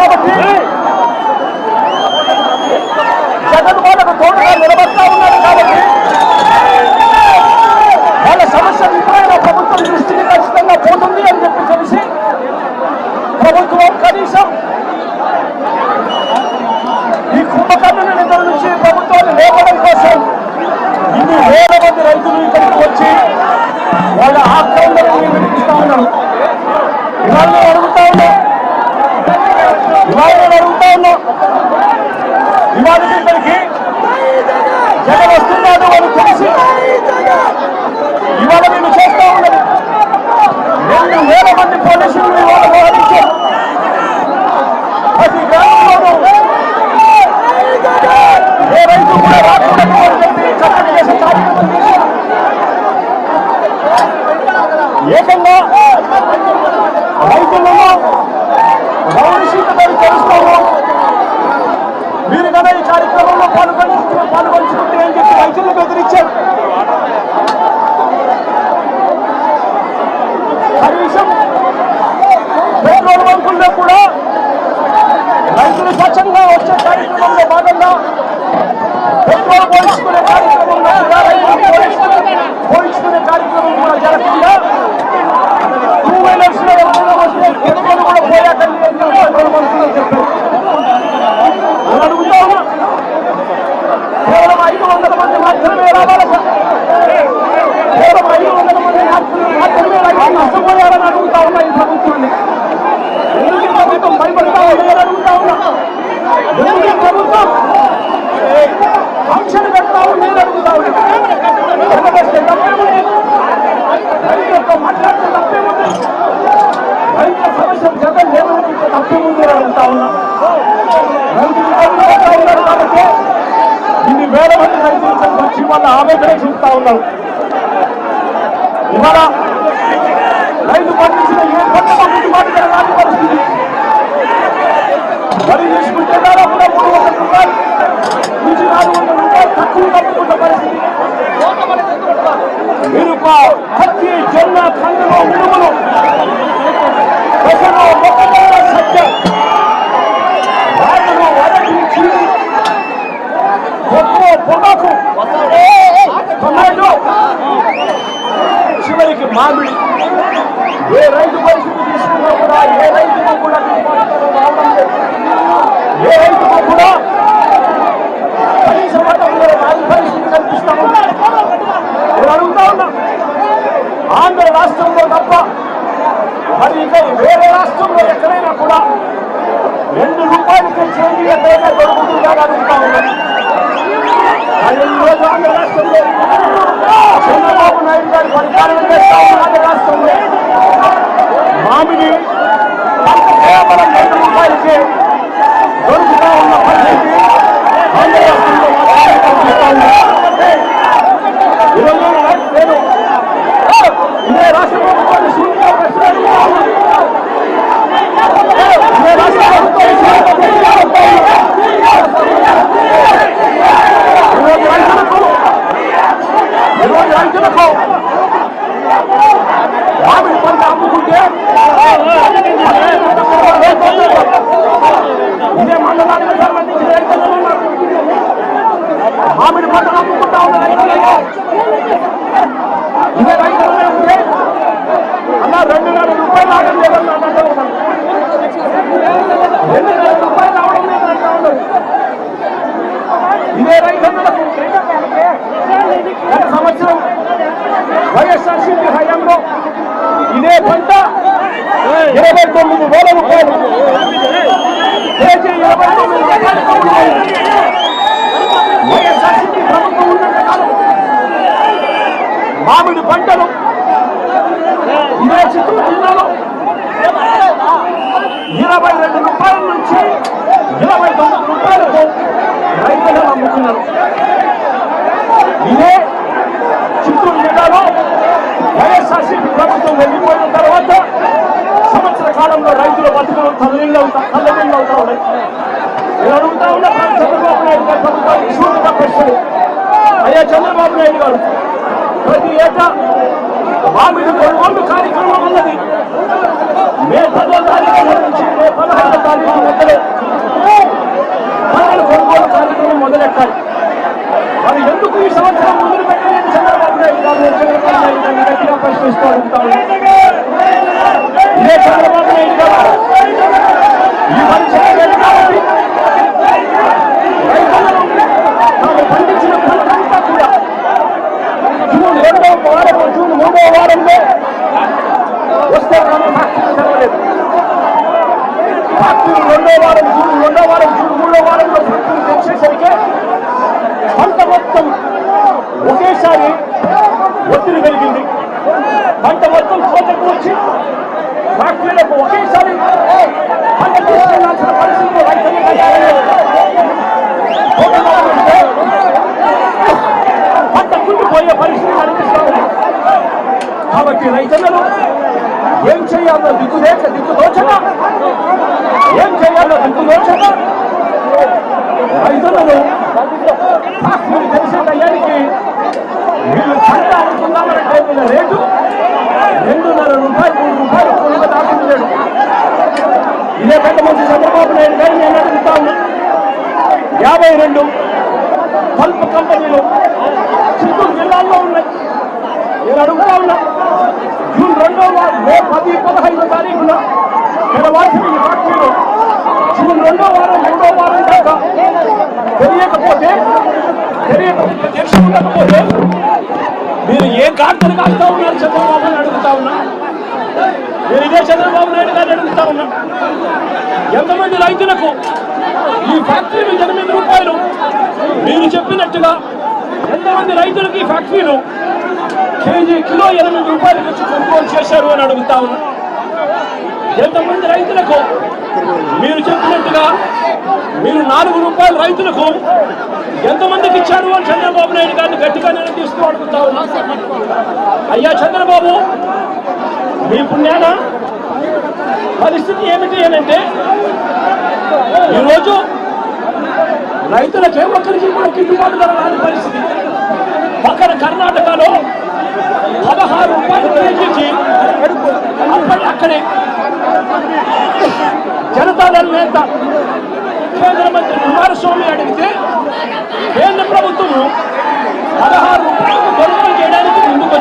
Salva aqui! రైతులను తెలుస్తాము. మీరు కదా ఈ కార్యక్రమంలో పాల్గొని పాల్గొంచుకుంటే అని చెప్పి రైతులు బెదిరించారు? కనీసం పెట్రోల్ బంకుల్లో కూడా రైతులు స్వచ్ఛంగా వచ్చే కార్యక్రమంలో భాగంగా పెట్రోల్ పోల్చుకునే కార్యక్రమంలో పోల్చుకునే కార్యక్రమం కూడా జరగకుండా టూ వీలర్స్లో ఎవరైనా వస్తే పెట్రోల్ కూడా పోయాకండి అని చెప్పి పెట్రోల్ బంకులో చెప్పారు నేను అడుగుతా ఉన్నా కేవలం ఐదు వందల మంది మాత్రమే రావాలట కేవలం ఐదు వందల మంది మాత్రమే మాత్రమే రైతులు నష్టపోయారని అడుగుతా ఉన్నా ఈ ప్రభుత్వాన్ని ఎందుకు ఈ ప్రభుత్వం భయపడతా ఉంది అని అడుగుతా ఉన్నా ఎందుకు ఈ ప్రభుత్వం ఆంక్షలు పెడతా ఉంది అని అడుగుతా ఉన్నా వెనకబడితే తప్పేముంది రైతులతో మాట్లాడితే తప్పేముంది రైతుల సమస్యలు జగన్ లేవనెత్తితే తప్పేముంది అని అడుగుతా ఉన్నా రైతులు ఇబ్బంది పడతా ఉన్నారు కాబట్టి ఇన్ని వేల మంది రైతులు వచ్చి వాళ్ళ ఆవేదన చూస్తా ఉన్నారు. ఇవాళ రైతు పండించిన ఏ పంట గిట్టుబాటు ధర రాని పరిస్థితి. మరి తీసుకుంటే దాదాపుగా మూడు వందల రూపాయలు నుంచి నాలుగు వందల రూపాయలు తక్కువ తప్పుకున్న పరిస్థితి. మీరు పత్తి జొన్న కందులు మినుములు ఏ రైతుకు కూడా ఏ రైతుకు కూడా కనీస మట్టంలో రాని పరిస్థితి నేను అడుగుతా ఉన్నా ఆంధ్ర రాష్ట్రంలో తప్ప మరి ఇక వేరే రాష్ట్రంలో ఎక్కడైనా కూడా రెండు రూపాయలకి చేంజ్ ఎక్కడైనా దొరుకుతుందా అడుగుతా ఆంధ్ర రాష్ట్రంలో చంద్రబాబు నాయుడు గారి పరిపాలన చేస్తా ఉన్నారు రాష్ట్రంలో కేవలం రెండు రూపాయలకి దొరుకుతా ఉన్న పరిస్థితి ఆంధ్ర రాష్ట్రంలో మాత్రమే కనిపిస్తా ఉంది. ఈరోజు నేను ఇదే రాష్ట్ర ప్రభుత్వాన్ని సూటిగా ప్రశ్న అడుగుతా ఉన్నాను. ఇదే రాష్ట్ర ప్రభుత్వాన్ని సూటిగా ప్రశ్న అడుగుతా ఉన్నాను. ఈరోజు రైతులకు ఈరోజు రైతులకు మామిడి పంట అమ్ముకుంటే ఇదే మండలానికి సంబంధించిన రైతులు ఉన్నారు. మామిడి పంటలు అమ్ముకుంటా ఉన్న రైతులు ఇదే రైతులు ఉంటే అలా రెండున్నర రూపాయలు ఆగం లేదని అంటూ ఉన్నారు రెండున్నర రూపాయలు రావడం లేదని అంటూ ఇదే రైతులకు గత సంవత్సరం వైఎస్ఆర్సీపీ హయాంలో ఇదే పంట ఇరవై తొమ్మిది వేల రూపాయలు. కేజీ ఇరవై తొమ్మిది వైఎస్ఆర్సీపీ ప్రభుత్వం ఉన్నంత కాలం మామిడి పంటలు ఇదే చిత్తూరు జిల్లాలో ఇరవై రెండు రూపాయల నుంచి ఇరవై తొమ్మిది రూపాయలకు రైతులను అమ్ముతున్నారు ఇదే చిత్తూరు జిల్లాలో వైఎస్ఆర్సీపీ ప్రభుత్వం వెళ్ళిపోయిన తర్వాత సంవత్సర కాలంలో రైతుల బతుకులు తల్లిళ్ళు తల్లింగవుతా తల్లింగవుతా ఉన్నాయి నేను అడుగుతా ఉన్నా చంద్రబాబు నాయుడు గారు ప్రభుత్వానికి సూటిగా ప్రశ్నలు అయ్యా చంద్రబాబు నాయుడు గారు ప్రతి ఏటా మామిడి కొనుగోలు కార్యక్రమం ఉన్నది ఇద్దరు రెండు సాక్షులు జరగలేదు సాక్షులు రెండో వారం జూన్ రెండో వారం జూన్ మూడో వారంలో సాక్షులు తెచ్చేసరికి పంట మొత్తం ఒకేసారి ఒత్తిడి పెరిగింది పంట మొత్తం కోతకు వచ్చి ఫ్యాక్టరీలకు ఒకేసారి పరిస్థితులు కనిపిస్తుంది కాబట్టి రైతులను ఏం చేయాలో దిక్కు దిక్కు దిక్కుదోచక ఏం చేయాలో దిక్కు దోచక? రైతులను ఫ్యాక్టరీ తెలిసే టయానికి వీళ్ళు పంట అనుకున్నామంటే మీద రేటు రెండున్నర రూపాయలు మూడు రూపాయలు కొనుగోలు దాటింది ఇదే పెద్ద మంచి చంద్రబాబు నాయుడు గారు నేను అడుగుతా ఉన్నా. యాభై రెండు పల్ప్ కంపెనీలు చిత్తూరు జిల్లాల్లో ఉన్నాయి. నేను అడుగుతా ఉన్నా. పది పదహైదు తారీఖున తెరవాల్సిన ఈ ఫ్యాక్టరీలు జూన్ రెండో వారం మూడో వారం దాకా తెలియకపోతే తెలియకపోతే మీరు ఏం కార్తలు కాస్తా ఉన్నారు చంద్రబాబు అని అడుగుతా ఉన్నా? మీరు ఇదే చంద్రబాబు నాయుడు గారిని అడుగుతా ఉన్నా? ఎంతమంది రైతులకు ఈ ఫ్యాక్టరీలు ఎనిమిది రూపాయలు మీరు చెప్పినట్టుగా ఎంతమంది రైతులకు ఈ ఫ్యాక్టరీలు కేజీ కిలో ఎనిమిది రూపాయలకు వచ్చి కొనుగోలు చేశారు అని అడుగుతా ఉన్నా. ఎంతమంది రైతులకు మీరు చెప్పినట్టుగా మీరు నాలుగు రూపాయలు రైతులకు ఎంతమందికి ఇచ్చారు అని చంద్రబాబు నాయుడు గారిని గట్టిగా నిలదీస్తూ అడుగుతా ఉన్నా. అయ్యా చంద్రబాబు మీ పుణ్యాన పరిస్థితి ఏమిటి అని అంటే ఈరోజు రైతులకే ఒక్కరికి కూడా గిట్టుబాటు ధర రాని పరిస్థితి. పక్కన కర్ణాటకలో పదహారు రూపాయలు కేజీకి అప్పటి అక్కడే జనతాదళ నేత కేంద్ర మంత్రి కుమారస్వామి అడిగితే కేంద్ర ప్రభుత్వము పదహారు రూపాయలకు